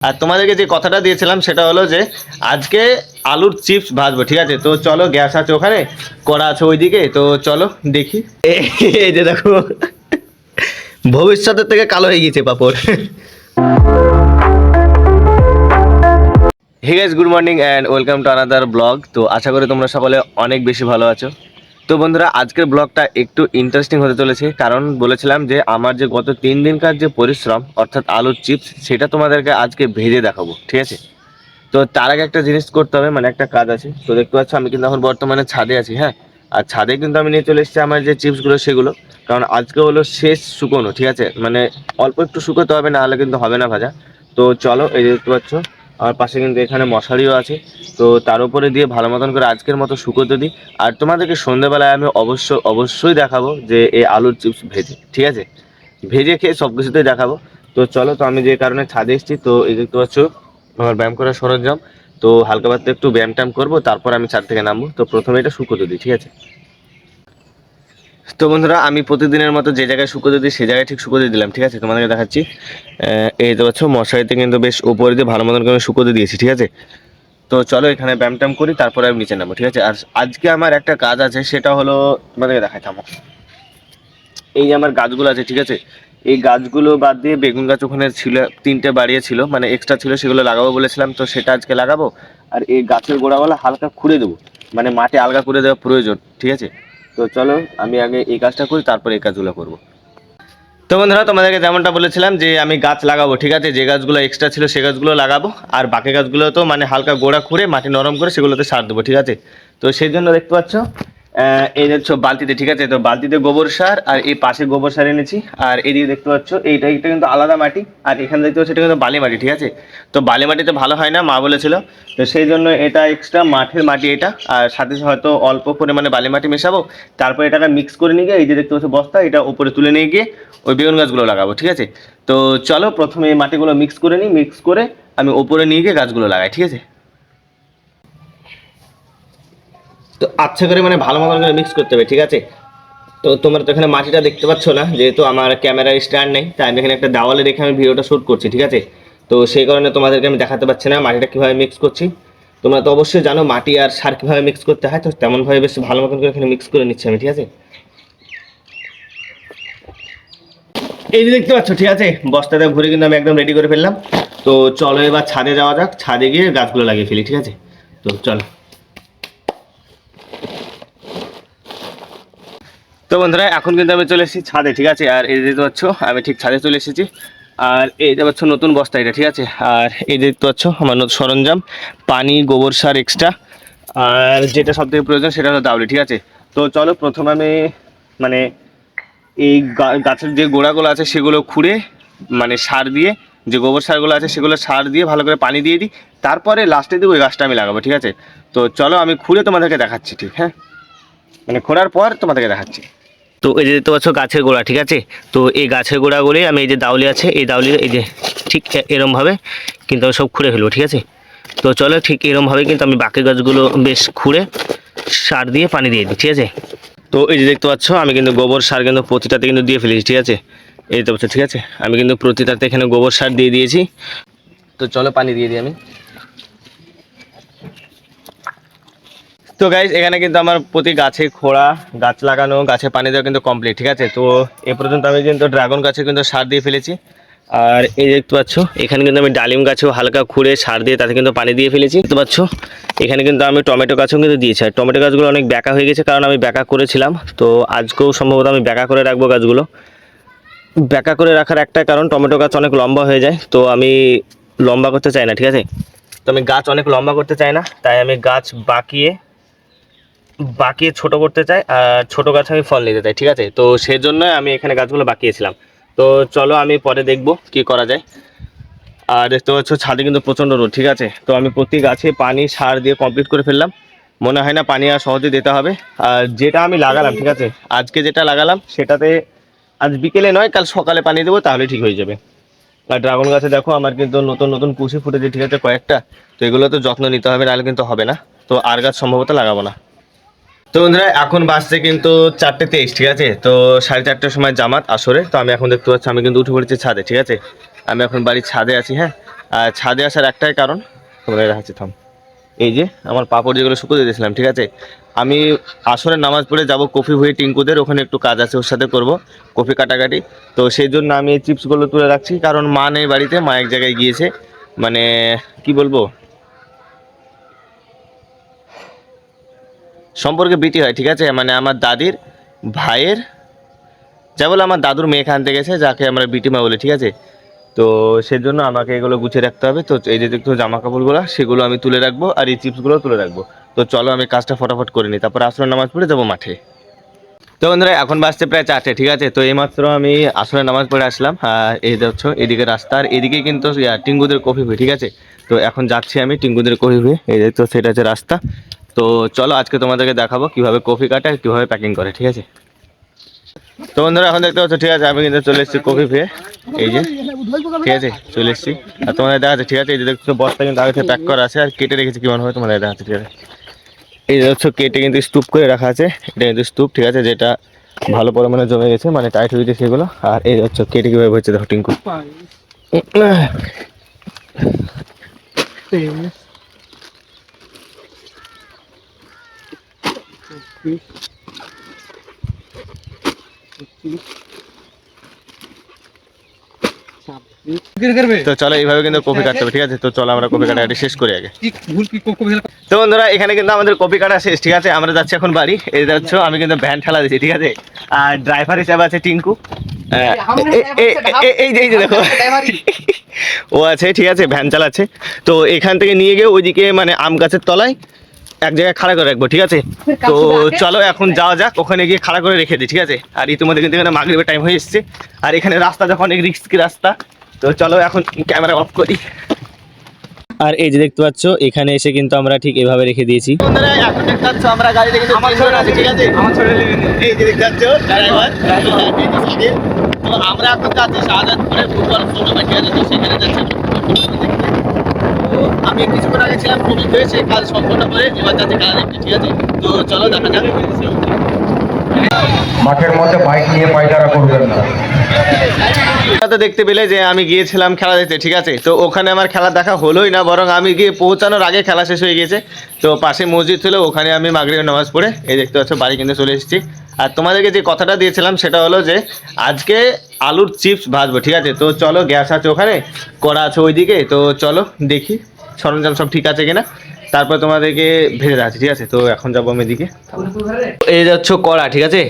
আর তোমাদেরকে যে কথাটা দিয়েছিলাম সেটা হলো যে আজকে আলুর চিপস ভাজবো, ঠিক আছে? তো চলো, গ্যাস আছে ওখানে, কড়া আছে ওইদিকে, তো চলো, দেখি। এই যে দেখো, ভবিষ্যতের থেকে কালো হয়ে গেছে পাপড়। Hey guys good morning and welcome to another blog তো আশা করি তোমরা সকলে অনেক বেশি ভালো আছো। তো বন্ধুরা, আজকের ব্লগটা একটু ইন্টারেস্টিং হতে চলেছে। কারণ বলেছিলাম যে, আমার যে গত তিন দিনকার যে পরিশ্রম, অর্থাৎ আলুর চিপস সেটা তোমাদেরকে আজকে ভেজে দেখাবো, ঠিক আছে? তো তার আগে একটা জিনিস করতে হবে মানে একটা কাজ আছে। তো দেখতে পাচ্ছ, আমি কিন্তু এখন বর্তমানে ছাদে আছি হ্যাঁ? আর ছাদে কিন্তু আমি নিয়ে চলে এসেছি আমার যে চিপসগুলো সেগুলো। কারণ আজকে হলো শেষ শুকোনো, ঠিক আছে? মানে অল্প একটু শুকোতে হবে না হলে কিন্তু হবে না ভাজা। তো চলো, এই দেখতে পাচ্ছ আমার পাশে কিন্তু এখানে মশারিও আছে। তো তার উপরে দিয়ে ভালো মতন করে আজকের মতো শুকোতে দিই। আর তোমাদেরকে সন্ধ্যেবেলায় আমি অবশ্য, অবশ্যই দেখাবো যে এই আলুর চিপস ভেজে, ঠিক আছে? ভেজে খেয়ে সব কিছুতেই দেখাবো। তো চলো, তো আমি যে কারণে ছাদে এসেছি, তো এই দেখতে পাচ্ছ, আমার ব্যায়াম করার সরঞ্জাম। তো হালকা পাতলা একটু ব্যায়াম ট্যাম করব, তারপর আমি ছাদ থেকে নামবো। তো প্রথমে এটা শুকোতে দিই, ঠিক আছে? তো বন্ধুরা, আমি প্রতিদিনের মতো যে জায়গায় শুকোতে দিই সেই জায়গায় ঠিক শুকোতে দিলাম, ঠিক আছে? তোমাদেরকে দেখাচ্ছি। এই তো পাচ্ছ মশারিতে কিন্তু বেশ উপরে দিয়ে ভালো মতন করে শুকোতে দিয়েছি, ঠিক আছে? তো চলো এখানে ব্যায়াম ট্যাম করি, তারপরে আমি নিচে নামবো, ঠিক আছে? আর আজকে আমার একটা কাজ আছে, সেটা হলো তোমাদেরকে দেখাই, থামো। এই যে আমার গাছগুলো আছে, ঠিক আছে? এই গাছগুলো বাদ দিয়ে বেগুন গাছ ওখানে ছিল, তিনটে বাড়িয়ে ছিল মানে এক্সট্রা ছিল, সেগুলো লাগাবো বলেছিলাম, তো সেটা আজকে লাগাবো। আর এই গাছের গোড়াগুলো হালকা খুঁড়ে দেবো মানে মাটি আলগা করে দেওয়া প্রয়োজন, ঠিক আছে? তো চলো, আমি আগে এই কাজটা করি, তারপরে এই কাজগুলো করব। তো বন্ধুরা, তোমাদেরকে যেমনটা বলেছিলাম যে আমি গাছ লাগাবো, ঠিক আছে? যে গাছগুলো এক্সট্রা ছিল সে গাছগুলো লাগাবো, আর বাকি গাছগুলো তো মানে হালকা গোড়া খুঁড়ে মাটি নরম করে সেগুলোতে সার দেবো, ঠিক আছে? তো সেই জন্য দেখতে পাচ্ছ এই দেখছ বালতিতে, ঠিক আছে? তো বালতিতে গোবর সার আর এই পাশে গোবর সার এনেছি। আর এদিকে দেখতে পাচ্ছ, এইটা এটা কিন্তু আলাদা মাটি। আর এখানে দেখতে পাচ্ছ, এটা কিন্তু বালি মাটি, ঠিক আছে? তো বালি মাটিতে ভালো হয় না, মা বলেছিল। তো সেই জন্য এটা এক্সট্রা মাঠের মাটি এটা। আর সাথে হয়তো অল্প পরিমাণে বালি মাটি মেশাবো। তারপর এটাকে মিক্স করে নিয়ে গিয়ে এই যে দেখতে পাচ্ছ বস্তা, এটা উপরে তুলে নিয়ে গিয়ে ওই বেগুন গাছগুলো লাগাবো, ঠিক আছে? তো চলো, প্রথমে এই মাটিগুলো মিক্স করে নিই। মিক্স করে আমি ওপরে নিয়ে গিয়ে গাছগুলো লাগাই, ঠিক আছে? তো আচ্ছা করে মানে ভালো মতন করে মিক্স করতে হবে, ঠিক আছে? তো তোমরা তো এখানে মাটিটা দেখতে পাচ্ছ না, যেহেতু আমার ক্যামেরার স্ট্যান্ড নেই, তাই আমি এখানে একটা দেওয়ালে রেখে আমি ভিডিওটা শ্যুট করছি, ঠিক আছে? তো সেই কারণে তোমাদেরকে আমি দেখাতে পারছি না মাটিটা কীভাবে মিক্স করছি। তোমরা তো অবশ্যই জানো মাটি আর সার কীভাবে মিক্স করতে হয়, তো তেমনভাবে বেশ ভালো মতন করে এখানে মিক্স করে নিচ্ছি আমি, ঠিক আছে? এই যে দেখতে পাচ্ছ, ঠিক আছে? বস্তাতে ভরে কিন্তু আমি একদম রেডি করে ফেললাম। তো চলো এবার ছাদে যাওয়া যাক, ছাদে গিয়ে গাছগুলো লাগিয়ে ফেলি, ঠিক আছে? তো চলো। তো বন্ধুরা, এখন কিন্তু আমি চলে এসেছি ছাদে, ঠিক আছে? আর এই দেখতে পাচ্ছ, আমি ঠিক ছাদে চলে এসেছি। আর এই যে পাচ্ছ নতুন বস্তা এটা, ঠিক আছে? আর এই দেখতে পাচ্ছ, আমার নতুন সরঞ্জাম, পানি, গোবর সার এক্সট্রা আর যেটা সব থেকে প্রয়োজন সেটা হলো দাউলি, ঠিক আছে? তো চলো, প্রথমে আমি মানে এই গাছের যে গোড়াগুলো আছে সেগুলো খুঁড়ে মানে সার দিয়ে, যে গোবর সারগুলো আছে সেগুলো সার দিয়ে ভালো করে পানি দিয়ে দিই। তারপরে লাস্টে দিয়ে ওই গাছটা আমি লাগাবো, ঠিক আছে? তো চলো, আমি খুঁড়ে তোমাদেরকে দেখাচ্ছি, ঠিক হ্যাঁ? মানে খোঁড়ার পর তোমাদেরকে দেখাচ্ছি। তো এই যে দেখতে পাচ্ছ গাছের গোড়া, ঠিক আছে? তো এই গাছের গোড়াগুলি আমি এই যে দাউলি আছে, এই দাউলি, এই যে ঠিক এরমভাবে কিন্তু আমি সব খুঁড়ে ফেলব, ঠিক আছে? তো চলো ঠিক এরমভাবে কিন্তু আমি বাকি গাছগুলো বেশ খুঁড়ে সার দিয়ে পানি দিয়ে দিই, ঠিক আছে? তো এই যে দেখতে পাচ্ছ, আমি কিন্তু গোবর সার কিন্তু প্রতিটাতে কিন্তু দিয়ে ফেলেছি, ঠিক আছে? এই তো পাচ্ছ ঠিক আছে? আমি কিন্তু প্রতিটাতে এখানে গোবর সার দিয়ে দিয়েছি। তো চলো পানি দিয়ে দিই আমি। তো গাইজ এখানে কিন্তু আমার প্রতি গাছে খোড়া, গাছ লাগানো, গাছে পানি দেওয়া কিন্তু কমপ্লিট ঠিক আছে? তো এ পর্যন্ত আমি কিন্তু ড্রাগন গাছে কিন্তু সার দিয়ে ফেলেছি। আর এই দেখতে পাচ্ছ, এখানে কিন্তু আমি ডালিম গাছেও হালকা খুঁড়ে সার দিয়ে তাতে কিন্তু পানি দিয়ে ফেলেছি। দেখতে পাচ্ছ, এখানে কিন্তু আমি টমেটো গাছও কিন্তু দিয়েছি। আর টমেটো গাছগুলো অনেক ব্যাকা হয়ে গেছে, কারণ আমি ব্যাকা করেছিলাম। তো আজকেও সম্ভবত আমি ব্যাকা করে রাখব গাছগুলো। ব্যাকা করে রাখার একটা কারণ, টমেটো গাছ অনেক লম্বা হয়ে যায়, তো আমি লম্বা করতে চাই না, ঠিক আছে? তো আমি গাছ অনেক লম্বা করতে চাই না, তাই আমি গাছ বাঁকিয়ে বাঁকিয়ে ছোট করতে চাই আর ছোট গাছ আমি ফল নিতে চাই, ঠিক আছে? তো সেই জন্য আমি এখানে গাছগুলো বাঁকিয়েছিলাম। তো চলো আমি পরে দেখব কি করা যায়। আর দেখতে পাচ্ছ ছাদে কিন্তু প্রচণ্ড রোদ, ঠিক আছে? তো আমি প্রতি গাছে পানি, সার দিয়ে কমপ্লিট করে ফেললাম। মনে হয় না পানি আর সহজে দিতে হবে। আর যেটা আমি লাগালাম, ঠিক আছে? আজকে যেটা লাগালাম, সেটাতে আজ বিকেলে নয়, কাল সকালে পানি দেবো, তাহলে ঠিক হয়ে যাবে। আর ড্রাগন গাছে দেখো, আমার কিন্তু নতুন নতুন কুশি ফুটেছে, ঠিক আছে, কয়েকটা। তো এগুলো তো যত্ন নিতে হবে, নাহলে কিন্তু হবে না। তো আর গাছ সম্ভবত লাগাবো না। তো বন্ধুরা, এখন বাজছে কিন্তু চারটে তেইশ, ঠিক আছে? তো সাড়ে চারটের সময় জামাত আসরে, তো আমি এখন দেখতে পাচ্ছি, আমি কিন্তু উঠে পড়েছি ছাদে, ঠিক আছে? আমি এখন বাড়ির ছাদে আছি হ্যাঁ? আর ছাদে আসার একটাই কারণ, তোমরা দেখাচ্ছি থাম। এই যে, আমার পাপড় যেগুলো শুকোতে দিয়েছিলাম, ঠিক আছে? আমি আসরে নামাজ পড়ে যাব কফি হয়ে টিঙ্কুদের, ওখানে একটু কাজ আছে ওর সাথে করব, কফি কাটাকাটি। তো সেই জন্য আমি এই চিপসগুলো তুলে রাখছি, কারণ মা নেই বাড়িতে, মা এক জায়গায় গিয়েছে। মানে কি বলব? সম্পর্কে বিটি হয়, ঠিক আছে? মানে আমার দাদির ভাইয়ের, যা বলে আমার দাদুর মেয়ে আনতে গেছে যাকে আমরা বিটিমা বলি, ঠিক আছে? তো সেজন্য আমাকে এগুলো গুছিয়ে রাখতে হবে। তো এই যে দেখছ জামা কাপড়গুলো সেগুলো আমি তুলে রাখব আর এই চিপসগুলো তুলে রাখব। তো চলো আমি কাজটা ফটাফট করে নিই। তারপর আসলে নামাজ পড়ে যাব মাঠে। তো বন্ধুরা, এখন বাজছে প্রায় চারটে, ঠিক আছে? তো এইমাত্র আমি আসলে নামাজ পড়ে আসলাম। এই দেখছ, এদিকে রাস্তা, আর এদিকে কিন্তু টিঙ্গুদের কফি ঠিক আছে? তো এখন যাচ্ছি আমি টিঙ্গুদের কফি এই দেখছ সেটা হচ্ছে রাস্তা। তো চলো আজকে তোমাদেরকে দেখাবো কীভাবে কফি কাটে আর কীভাবে প্যাকিং করে ঠিক আছে? তো বন্ধুরা এখন দেখতে পাচ্ছ ঠিক আছে আমি কিন্তু চলে এসেছি কফি পেয়ে এই যে ঠিক আছে চলে এসেছি। আর তোমাদের দেখা যাচ্ছে ঠিক আছে এই যে দেখছ বস্তা কিন্তু আগে থেকে প্যাক করা আছে আর কেটে রেখেছি কেমন হবে তোমাদের দেখা যাচ্ছে ঠিক আছে? এই যে হচ্ছে কেটে কিন্তু স্তূপ করে রাখা আছে এটা কিন্তু স্তূপ ঠিক আছে যেটা ভালো পরিমাণে জমে গেছে মানে টাইট হয়ে গেছে সেগুলো। আর এই হচ্ছে কেটে কীভাবে হচ্ছে দেখো টিঙ্কু। তো চলো এইভাবে কিন্তু কফি কাটতে হবে ঠিক আছে? তো চলো আমরা কফি কাটাকাটি শেষ করি আগে। তো বন্ধুরা এখানে কিন্তু আমাদের কপি কাটা শেষ ঠিক আছে? আমরা যাচ্ছি এখন বাড়ি। এই যাচ্ছ আমি কিন্তু ভ্যান ঠেলা দিচ্ছি ঠিক আছে? আর ড্রাইভার হিসাবে আছে টিঙ্কু। আহ, এ- এ- এ- এই যে এই যে দেখো। ও আছে ঠিক আছে ভ্যান চালাচ্ছে। তো এখান থেকে নিয়ে গিয়ে ওইদিকে মানে আম গাছের তলায় এক জায়গায় খাড়া করে রাখব ঠিক আছে? তো চলো এখন যাওয়া যাক ওখানে গিয়ে খাড়া করে রেখে দিই ঠিক আছে? আর ইতিমধ্যে কিন্তু এখানে মাগরিবের টাইম হয়ে এসছে। আর এখানে রাস্তা যখন অনেক রিস্কি রাস্তা তো চলো এখন ক্যামেরা অফ করি। আর এই যে দেখতে পাচ্ছ এখানে এসে কিন্তু আমরা ঠিক এভাবে রেখে দিয়েছি। বন্ধুরা দেখতে পাচ্ছ আমরা গাড়িতে কিন্তু তিনজন আছি ঠিক আছে? আমার ছোট এই যে দেখতে পাচ্ছ ড্রাইভার আমরা এখন যাচ্ছি শাহজাদপুরে ফুটবল টুর্নামেন্ট আছে? তো সেখানে যাচ্ছি। আমি কিছুক্ষণ আগে ছিলাম খুবই হয়েছে কাজ সম্পূর্ণ করে এবার যাচ্ছে খেলা দেখতে ঠিক আছে? তো চলো দেখা যাক। মাঠের মধ্যে বাইক নিয়ে করবেন না। দেখতে পেলে যে আমি গিয়েছিলাম খেলা দেখতে ঠিক আছে? তো ওখানে আমার খেলা দেখা হলোই না বরং আমি গিয়ে পৌঁছানোর আগে খেলা শেষ হয়ে গিয়েছে তো পাশে মসজিদ ছিল ওখানে আমি মাগরিবের নামাজ পড়ে এই দেখতে পাচ্ছ বাড়ি কিনে চলে এসেছি। আর তোমাদেরকে যে কথাটা দিয়েছিলাম সেটা হলো যে আজকে আলুর চিপস ভাজবো ঠিক আছে? তো চলো গ্যাস আছে ওখানে কড়া আছে ওইদিকে তো চলো দেখি সরঞ্জাম সব ঠিক আছে কিনা। তারপর তোমাদেরকে ভেজে দেখাচ্ছি ঠিক আছে? তো এখন যাব আমি এদিকে। এই যাচ্ছ কড়া ঠিক আছে?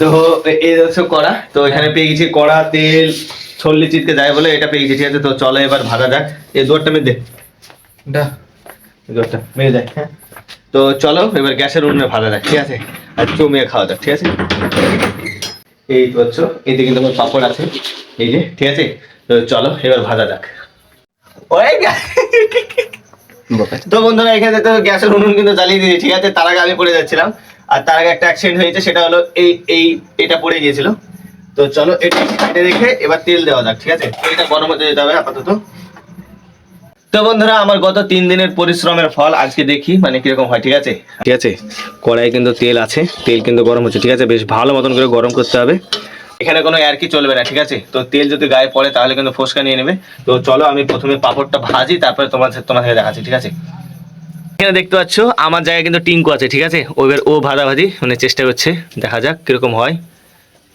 তো এই হচ্ছে কড়া তো এখানে পেয়ে গেছি কড়া তেল ছল্লি চিটকে যায় বলে এটা পেয়ে গেছি ঠিক আছে? তো চলো এবার ভাজা যাক। এই দুয়ারটা মেয়ে দে। এই দুয়ারটা মেয়ে যায় হ্যাঁ? তো চলো এবার গ্যাসের উনুনে ভাজা যাক ঠিক আছে? আর জমিয়ে খাওয়া যাক ঠিক আছে? এই তো হচ্ছে, এদিকে কিন্তু আমার পাপড় আছে। এই যে, ঠিক আছে? তো চলো, এবার ভাজা যাক। তো বন্ধুরা, এখানে তো গ্যাসের উনুন কিন্তু জ্বালিয়ে দিয়েছি, ঠিক আছে? তার আগে আমি পড়ে যাচ্ছিলাম। আর তার আগে একটা অ্যাক্সিডেন্ট হয়েছে, সেটা হলো এই এই, এটা পড়ে গিয়েছিল। তো চলো এটা এটা রেখে এবার তেল দেওয়া যাক, ঠিক আছে? তেলটা গরম হতে যেতে হবে, আপাতত। তো বন্ধুরা আমার গত তিন দিনের পরিশ্রমের ফল আজকে দেখি মানে কীরকম হয় ঠিক আছে? ঠিক আছে কড়াই কিন্তু তেল আছে তেল কিন্তু গরম হচ্ছে ঠিক আছে? বেশ ভালো মতন করে গরম করতে হবে। এখানে কোনো আর কি চলবে না ঠিক আছে? তো তেল যদি গায়ে পড়ে তাহলে কিন্তু ফোসকা নিয়ে নেবে। তো চলো আমি প্রথমে পাপড়টা ভাজি তারপরে তোমার তোমাকে দেখাচ্ছি ঠিক আছে? এখানে দেখতে পাচ্ছ আমার জায়গায় কিন্তু টিঙ্কু আছে ঠিক আছে? ও এবার ও ভাজা ভাজি মানে চেষ্টা করছে দেখা যাক কীরকম হয়।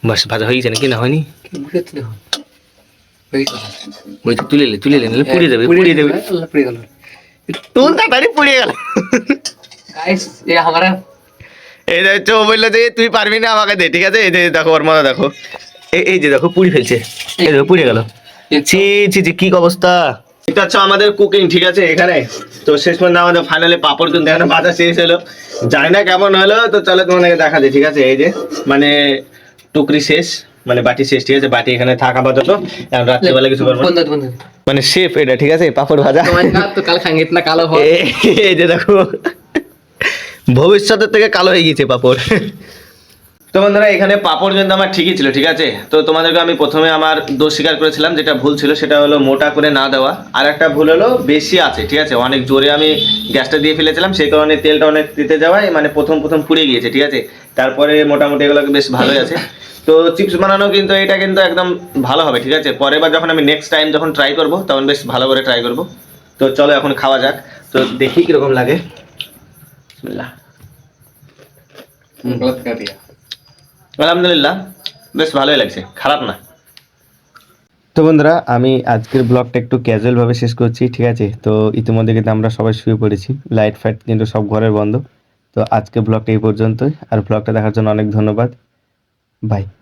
বাস ভাজা হয়ে গেছে নাকি? না হয়নি? ওই তো। তুলে নে, তুলে নে, নাহলে পুড়িয়ে দেবে পুড়িয়ে দেবে। তুল তাড়াতাড়ি পুড়িয়ে গেল। এই দেখছ ও বলল যে তুই পারবি না আমাকে দে ঠিক আছে? এই যে দেখো ওর মজা দেখো। এই এই যে দেখো পুড়ি ফেলছে। এই দেখো পুড়ে গেল। ছি ছি ছি কি অবস্থা? এটা হচ্ছে আমাদের কুকিং ঠিক আছে এখানে? তো শেষ পর্যন্ত আমাদের ফাইনালি পাপড় কিন্তু এখানে বাজার শেষ হলো। জানি না কেমন হলো তো চলো তোমাদেরকে দেখা যায় ঠিক আছে? এই যে মানে টুকরি শেষ। মানে বাটি শেষ ঠিক আছে? বাটি এখানে থাক আপাতত। এখন রাত্রিবেলা কিছু করব মানে শেফ এটা ঠিক আছে? পাপড় ভাজা। তো কাল খাঙ্গিত না কালো এই যে দেখো। ভবিষ্যতের থেকে কালো হয়ে গেছে পাপড়। তো বন্ধুরা এখানে পাপড় কিন্তু আমার ঠিকই ছিল ঠিক আছে? তো তোমাদেরকে আমি প্রথমে আমার দোষ স্বীকার করেছিলাম যেটা ভুল ছিল সেটা হলো মোটা করে না দেওয়া। আর একটা ভুল হলো বেশি আছে ঠিক আছে? অনেক জোরে আমি গ্যাসটা দিয়ে ফেলেছিলাম সেই কারণে তেলটা অনেক দিতে যাওয়ায় মানে প্রথম প্রথম পুড়ে গিয়েছে ঠিক আছে? তারপরে মোটামুটি এগুলো বেশ ভালোই আছে। তো চিপস বানানো কিন্তু এটা কিন্তু একদম ভালো হবে ঠিক আছে? পরে বা যখন আমি নেক্সট টাইম যখন ট্রাই করব তখন বেশ ভালো করে ট্রাই করব। তো চলো এখন খাওয়া যাক। তো দেখি কীরকম লাগে। আলহামদুলিল্লাহ বেশ ভালোই লাগছে খারাপ না। তো বন্ধুরা আমি আজকের ব্লগটা একটু ক্যাজুয়ালভাবে শেষ করছি ঠিক আছে? তো ইতিমধ্যে কিন্তু আমরা সবাই শুয়ে পড়েছি লাইট ফাইট কিন্তু সব ঘরের বন্ধ। তো আজকে ব্লগটা এই পর্যন্তই আর ব্লগটা দেখার জন্য অনেক ধন্যবাদ। Bye.